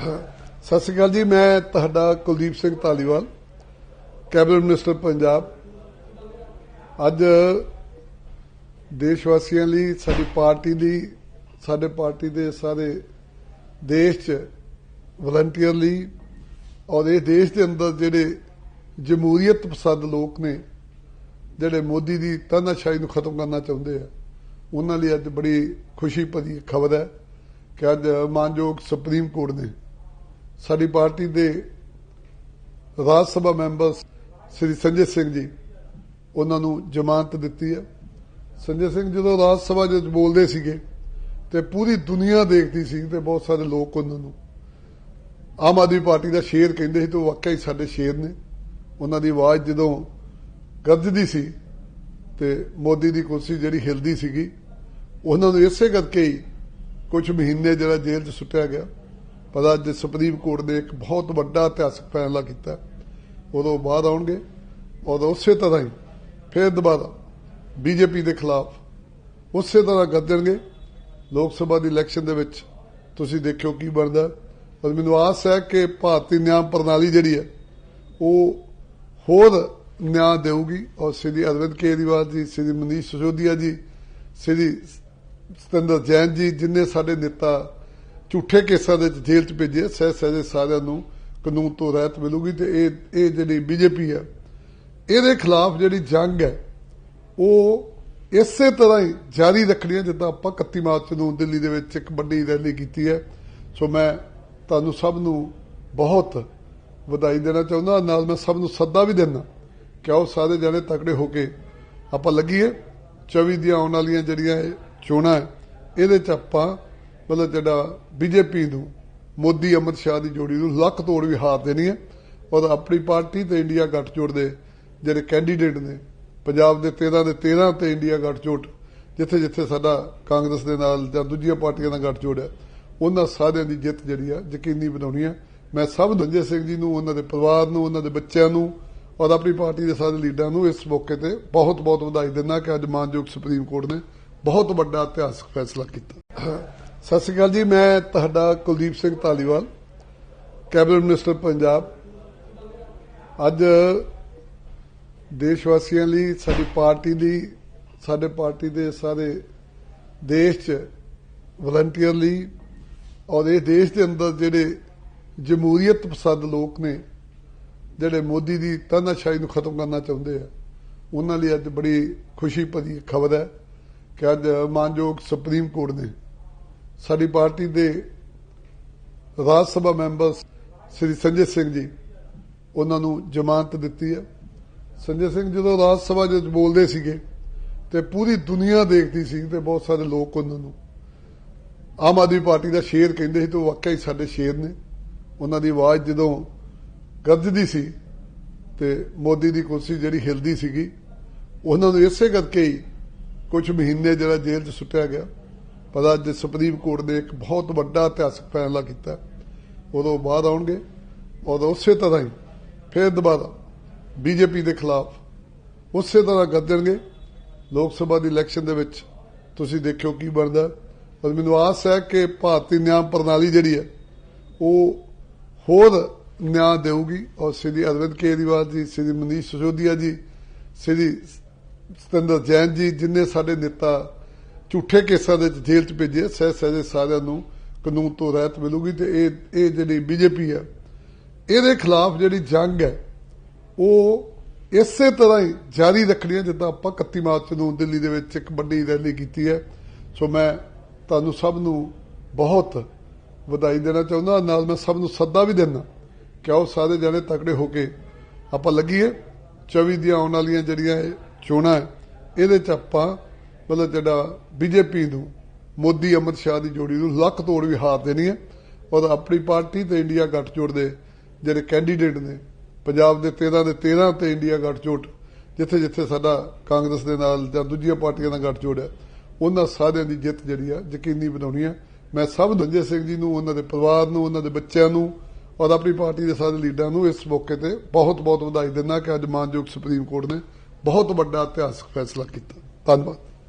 ਸਤਿ ਸ਼੍ਰੀ ਅਕਾਲ ਜੀ, ਮੈਂ ਤੁਹਾਡਾ ਕੁਲਦੀਪ ਸਿੰਘ ਧਾਲੀਵਾਲ, ਕੈਬਨਿਟ ਮਿਨਿਸਟਰ ਪੰਜਾਬ। ਅੱਜ ਦੇਸ਼ ਵਾਸੀਆਂ ਲਈ, ਸਾਡੀ ਪਾਰਟੀ ਲਈ, ਸਾਡੇ ਪਾਰਟੀ ਦੇ ਸਾਰੇ ਦੇਸ਼ 'ਚ ਵਲੰਟੀਅਰ ਲਈ ਔਰ ਇਹ ਦੇਸ਼ ਦੇ ਅੰਦਰ ਜਿਹੜੇ ਜਮਹੂਰੀਅਤ ਪਸੰਦ ਲੋਕ ਨੇ, ਜਿਹੜੇ ਮੋਦੀ ਦੀ ਤਾਨਾਸ਼ਾਹੀ ਨੂੰ ਖਤਮ ਕਰਨਾ ਚਾਹੁੰਦੇ ਆ, ਉਹਨਾਂ ਲਈ ਅੱਜ ਬੜੀ ਖੁਸ਼ੀ ਭਰੀ ਖਬਰ ਹੈ ਕਿ ਅੱਜ ਮਾਨਯੋਗ ਸੁਪਰੀਮ ਕੋਰਟ ਨੇ ਸਾਡੀ ਪਾਰਟੀ ਦੇ ਰਾਜ ਸਭਾ ਮੈਂਬਰ ਸ੍ਰੀ ਸੰਜੇ ਸਿੰਘ ਜੀ, ਉਹਨਾਂ ਨੂੰ ਜ਼ਮਾਨਤ ਦਿੱਤੀ ਹੈ। ਸੰਜੇ ਸਿੰਘ ਜਦੋਂ ਰਾਜ ਸਭਾ ਵਿੱਚ ਬੋਲਦੇ ਸੀਗੇ ਤੇ ਪੂਰੀ ਦੁਨੀਆ ਦੇਖਦੀ ਸੀ ਤੇ ਬਹੁਤ ਸਾਰੇ ਲੋਕ ਉਹਨਾਂ ਨੂੰ। ਆਮ ਆਦਮੀ ਪਾਰਟੀ ਦਾ ਸ਼ੇਰ ਕਹਿੰਦੇ ਸੀ ਤੇ ਉਹ ਵਾਕਿਆ ਹੀ ਸਾਡੇ ਸ਼ੇਰ ਨੇ। ਉਹਨਾਂ ਦੀ ਆਵਾਜ਼ ਜਦੋਂ ਗੱਜਦੀ ਸੀ ਤੇ ਮੋਦੀ ਦੀ ਕੁਰਸੀ ਜਿਹੜੀ ਹਿਲਦੀ ਸੀਗੀ, ਉਹਨਾਂ ਨੂੰ ਇਸੇ ਕਰਕੇ ਹੀ ਕੁਝ ਮਹੀਨੇ ਜਿਹੜਾ ਜੇਲ੍ਹ 'ਚ ਸੁੱਟਿਆ ਗਿਆ। ਪਰ ਅੱਜ ਸੁਪਰੀਮ ਕੋਰਟ ਨੇ ਇੱਕ ਬਹੁਤ ਵੱਡਾ ਇਤਿਹਾਸਕ ਫੈਸਲਾ ਕੀਤਾ। ਉਦੋਂ ਬਾਅਦ ਆਉਣਗੇ ਔਰ ਉਸੇ ਤਰ੍ਹਾਂ ਹੀ ਫਿਰ ਦੁਬਾਰਾ ਬੀਜੇਪੀ ਦੇ ਖਿਲਾਫ ਉਸੇ ਤਰ੍ਹਾਂ ਗੱਜਣਗੇ ਲੋਕ ਸਭਾ ਦੀ ਇਲੈਕਸ਼ਨ ਦੇ ਵਿੱਚ ਤੁਸੀਂ ਦੇਖਿਓ ਕੀ ਬਣਦਾ। ਪਰ ਮੈਨੂੰ ਆਸ ਹੈ ਕਿ ਭਾਰਤੀ ਨਿਆਂ ਪ੍ਰਣਾਲੀ ਜਿਹੜੀ ਹੈ, ਉਹ ਹੋਰ ਨਿਆਂ ਦੇਊਗੀ। ਔਰ ਸ੍ਰੀ ਅਰਵਿੰਦ ਕੇਜਰੀਵਾਲ ਜੀ, ਸ੍ਰੀ ਮਨੀਸ਼ ਸਿਸੋਦੀਆ ਜੀ, ਸ੍ਰੀ ਸਤਿੰਦਰ ਜੈਨ ਜੀ ਜਿਨ੍ਹਾਂ ਸਾਡੇ ਨੇਤਾ ਝੂਠੇ ਕੇਸਾਂ ਦੇ ਜੇਲ੍ਹ 'ਚ ਭੇਜੇ ਸਹਿ ਸਹਿਜੇ ਸਾਰਿਆਂ ਨੂੰ ਕਾਨੂੰਨ ਤੋਂ ਰਹਿਤ ਮਿਲੂਗੀ ਤੇ ਇਹ ਇਹ ਜਿਹੜੀ ਬੀਜੇਪੀ ਹੈ ਇਹਦੇ ਖਿਲਾਫ ਜਿਹੜੀ ਜੰਗ ਹੈ, ਉਹ ਇਸੇ ਤਰ੍ਹਾਂ ਹੀ ਜਾਰੀ ਰੱਖਣੀ ਹੈ, ਜਿੱਦਾਂ ਆਪਾਂ 31 ਮਾਰਚ ਨੂੰ ਦਿੱਲੀ ਦੇ ਵਿੱਚ ਇੱਕ ਵੱਡੀ ਰੈਲੀ ਕੀਤੀ ਹੈ। ਸੋ ਮੈਂ ਤੁਹਾਨੂੰ ਸਭ ਨੂੰ ਬਹੁਤ ਵਧਾਈ ਦੇਣਾ ਚਾਹੁੰਦਾ, ਨਾਲ ਮੈਂ ਸਭ ਨੂੰ ਸੱਦਾ ਵੀ ਦਿੰਦਾ ਕਿ ਆਓ ਸਾਰੇ ਜਣੇ ਤਕੜੇ ਹੋ ਕੇ ਆਪਾਂ ਲੱਗੀਏ। 24 ਦੀਆਂ ਆਉਣ ਵਾਲੀਆਂ ਜਿਹੜੀਆਂ ਇਹ ਚੋਣਾਂ ਹੈ, ਇਹਦੇ ਚ ਆਪਾਂ ਮਤਲਬ ਜਿਹੜਾ ਬੀਜੇਪੀ ਨੂੰ, ਮੋਦੀ, ਅਮਿਤ ਸ਼ਾਹ ਦੀ ਜੋੜੀ ਨੂੰ ਲੱਖ ਤੋੜ ਵੀ ਹਾਰ ਦੇਣੀ ਹੈ। ਔਰ ਆਪਣੀ ਪਾਰਟੀ ਤੇ ਇੰਡੀਆ ਗੱਠਜੋੜ ਦੇ ਜਿਹੜੇ ਕੈਂਡੀਡੇਟ ਨੇ, ਪੰਜਾਬ ਦੇ 13 ਦੇ 13 ਤੇ ਇੰਡੀਆ ਗੱਠਜੋੜ ਜਿੱਥੇ ਜਿੱਥੇ ਸਾਡਾ ਕਾਂਗਰਸ ਦੇ ਨਾਲ ਜਾਂ ਦੂਜੀਆਂ ਪਾਰਟੀਆਂ ਦਾ ਗੱਠਜੋੜ ਹੈ, ਉਹਨਾਂ ਸਾਰਿਆਂ ਦੀ ਜਿੱਤ ਜਿਹੜੀ ਆ ਯਕੀਨੀ ਬਣਾਉਣੀ ਹੈ। ਮੈਂ ਸਭ ਦੰਜੇ ਸਿੰਘ ਜੀ ਨੂੰ, ਉਹਨਾਂ ਦੇ ਪਰਿਵਾਰ ਨੂੰ, ਉਹਨਾਂ ਦੇ ਬੱਚਿਆਂ ਨੂੰ ਔਰ ਆਪਣੀ ਪਾਰਟੀ ਦੇ ਸਾਰੇ ਲੀਡਰਾਂ ਨੂੰ ਇਸ ਮੌਕੇ ਤੇ ਬਹੁਤ ਬਹੁਤ ਵਧਾਈ ਦਿੰਦਾ ਕਿ ਅੱਜ ਮਾਨਯੋਗ ਸੁਪਰੀਮ ਕੋਰਟ ਨੇ ਬਹੁਤ ਵੱਡਾ ਇਤਿਹਾਸਕ ਫੈਸਲਾ ਕੀਤਾ। ਸਤਿ ਸ਼੍ਰੀ ਅਕਾਲ ਜੀ, ਮੈਂ ਤੁਹਾਡਾ ਕੁਲਦੀਪ ਸਿੰਘ ਧਾਲੀਵਾਲ, ਕੈਬਨਿਟ ਮਿਨਿਸਟਰ ਪੰਜਾਬ। ਅੱਜ ਦੇਸ਼ ਵਾਸੀਆਂ ਲਈ, ਸਾਡੀ ਪਾਰਟੀ ਲਈ, ਸਾਡੇ ਪਾਰਟੀ ਦੇ ਸਾਰੇ ਦੇਸ਼ 'ਚ ਵਲੰਟੀਅਰ ਲਈ ਔਰ ਇਹ ਦੇਸ਼ ਦੇ ਅੰਦਰ ਜਿਹੜੇ ਜਮਹੂਰੀਅਤ ਪਸੰਦ ਲੋਕ ਨੇ, ਜਿਹੜੇ ਮੋਦੀ ਦੀ ਤਾਨਾਸ਼ਾਹੀ ਨੂੰ ਖਤਮ ਕਰਨਾ ਚਾਹੁੰਦੇ ਆ, ਉਹਨਾਂ ਲਈ ਅੱਜ ਬੜੀ ਖੁਸ਼ੀ ਭਰੀ ਖਬਰ ਹੈ ਕਿ ਅੱਜ ਮਾਨਯੋਗ ਸੁਪਰੀਮ ਕੋਰਟ ਨੇ ਸਾਡੀ ਪਾਰਟੀ ਦੇ ਰਾਜ ਸਭਾ ਮੈਂਬਰ ਸ੍ਰੀ ਸੰਜੇ ਸਿੰਘ ਜੀ, ਉਹਨਾਂ ਨੂੰ ਜ਼ਮਾਨਤ ਦਿੱਤੀ ਹੈ। ਸੰਜੇ ਸਿੰਘ ਜਦੋਂ ਰਾਜ ਸਭਾ ਵਿੱਚ ਬੋਲਦੇ ਸੀਗੇ ਤੇ ਪੂਰੀ ਦੁਨੀਆ ਦੇਖਦੀ ਸੀ ਤੇ ਬਹੁਤ ਸਾਰੇ ਲੋਕ ਉਹਨਾਂ ਨੂੰ। ਆਮ ਆਦਮੀ ਪਾਰਟੀ ਦਾ ਸ਼ੇਰ ਕਹਿੰਦੇ ਸੀ ਤੇ ਉਹ ਵਾਕਿਆ ਹੀ ਸਾਡੇ ਸ਼ੇਰ ਨੇ। ਉਹਨਾਂ ਦੀ ਆਵਾਜ਼ ਜਦੋਂ ਗੱਜਦੀ ਸੀ ਤੇ ਮੋਦੀ ਦੀ ਕੁਰਸੀ ਜਿਹੜੀ ਹਿਲਦੀ ਸੀਗੀ, ਉਹਨਾਂ ਨੂੰ ਇਸੇ ਕਰਕੇ ਹੀ ਕੁਝ ਮਹੀਨੇ ਜਿਹੜਾ ਜੇਲ੍ਹ 'ਚ ਸੁੱਟਿਆ ਗਿਆ। ਪਰ ਅੱਜ ਸੁਪਰੀਮ ਕੋਰਟ ਨੇ ਇੱਕ ਬਹੁਤ ਵੱਡਾ ਇਤਿਹਾਸਕ ਫੈਸਲਾ ਕੀਤਾ। ਉਦੋਂ ਬਾਅਦ ਆਉਣਗੇ ਔਰ ਉਸੇ ਤਰ੍ਹਾਂ ਹੀ ਫਿਰ ਦੁਬਾਰਾ ਬੀਜੇਪੀ ਦੇ ਖਿਲਾਫ ਉਸੇ ਤਰ੍ਹਾਂ ਗੱਜਣਗੇ ਲੋਕ ਸਭਾ ਦੀ ਇਲੈਕਸ਼ਨ ਦੇ ਵਿੱਚ ਤੁਸੀਂ ਦੇਖਿਓ ਕੀ ਬਣਦਾ। ਪਰ ਮੈਨੂੰ ਆਸ ਹੈ ਕਿ ਭਾਰਤੀ ਨਿਆਂ ਪ੍ਰਣਾਲੀ ਜਿਹੜੀ ਹੈ, ਉਹ ਹੋਰ ਨਿਆਂ ਦੇਊਗੀ। ਔਰ ਸ੍ਰੀ ਅਰਵਿੰਦ ਕੇਜਰੀਵਾਲ ਜੀ, ਸ੍ਰੀ ਮਨੀਸ਼ ਸਿਸੋਦੀਆ ਜੀ, ਸ੍ਰੀ ਸਤਿੰਦਰ ਜੈਨ ਜੀ ਜਿਨ੍ਹਾਂ ਸਾਡੇ ਨੇਤਾ ਝੂਠੇ ਕੇਸਾਂ ਦੇ ਜੇਲ੍ਹ 'ਚ ਭੇਜੇ ਸਹਿ ਸਹਿਜੇ ਸਾਰਿਆਂ ਨੂੰ ਕਾਨੂੰਨ ਤੋਂ ਰਹਿਤ ਮਿਲੂਗੀ ਤੇ ਇਹ ਇਹ ਜਿਹੜੀ ਬੀਜੇਪੀ ਹੈ ਇਹਦੇ ਖਿਲਾਫ ਜਿਹੜੀ ਜੰਗ ਹੈ, ਉਹ ਇਸੇ ਤਰ੍ਹਾਂ ਹੀ ਜਾਰੀ ਰੱਖਣੀ ਹੈ, ਜਿੱਦਾਂ ਆਪਾਂ 31 ਮਾਰਚ ਨੂੰ ਦਿੱਲੀ ਦੇ ਵਿੱਚ ਇੱਕ ਵੱਡੀ ਰੈਲੀ ਕੀਤੀ ਹੈ। ਸੋ ਮੈਂ ਤੁਹਾਨੂੰ ਸਭ ਨੂੰ ਬਹੁਤ ਵਧਾਈ ਦੇਣਾ ਚਾਹੁੰਦਾ, ਨਾਲ ਮੈਂ ਸਭ ਨੂੰ ਸੱਦਾ ਵੀ ਦਿੰਦਾ ਕਿ ਆਓ ਸਾਰੇ ਜਣੇ ਤਕੜੇ ਹੋ ਕੇ ਆਪਾਂ ਲੱਗੀਏ। 24 ਦੀਆਂ ਆਉਣ ਵਾਲੀਆਂ ਜਿਹੜੀਆਂ ਇਹ ਚੋਣਾਂ ਹੈ, ਇਹਦੇ ਚ ਆਪਾਂ ਮਤਲਬ ਜਿਹੜਾ ਬੀਜੇਪੀ ਨੂੰ, ਮੋਦੀ, ਅਮਿਤ ਸ਼ਾਹ ਦੀ ਜੋੜੀ ਨੂੰ ਲੱਖ ਤੋੜ ਵੀ ਹਾਰ ਦੇਣੀ ਹੈ। ਔਰ ਆਪਣੀ ਪਾਰਟੀ ਤੇ ਇੰਡੀਆ ਗੱਠਜੋੜ ਦੇ ਜਿਹੜੇ ਕੈਂਡੀਡੇਟ ਨੇ, ਪੰਜਾਬ ਦੇ 13 ਦੇ 13 ਤੇ ਇੰਡੀਆ ਗੱਠਜੋੜ ਜਿੱਥੇ ਜਿੱਥੇ ਸਾਡਾ ਕਾਂਗਰਸ ਦੇ ਨਾਲ ਜਾਂ ਦੂਜੀਆਂ ਪਾਰਟੀਆਂ ਦਾ ਗੱਠਜੋੜ ਹੈ, ਉਹਨਾਂ ਸਾਰਿਆਂ ਦੀ ਜਿੱਤ ਜਿਹੜੀ ਆ ਯਕੀਨੀ ਬਣਾਉਣੀ ਹੈ। ਮੈਂ ਸਭ ਦੰਜੇ ਸਿੰਘ ਜੀ ਨੂੰ, ਉਹਨਾਂ ਦੇ ਪਰਿਵਾਰ ਨੂੰ, ਉਹਨਾਂ ਦੇ ਬੱਚਿਆਂ ਨੂੰ ਔਰ ਆਪਣੀ ਪਾਰਟੀ ਦੇ ਸਾਰੇ ਲੀਡਰਾਂ ਨੂੰ ਇਸ ਮੌਕੇ ਤੇ ਬਹੁਤ ਬਹੁਤ ਵਧਾਈ ਦਿੰਦਾ ਕਿ ਅੱਜ ਮਾਨਯੋਗ ਸੁਪਰੀਮ ਕੋਰਟ ਨੇ ਬਹੁਤ ਵੱਡਾ ਇਤਿਹਾਸਕ ਫੈਸਲਾ ਕੀਤਾ। ਧੰਨਵਾਦ।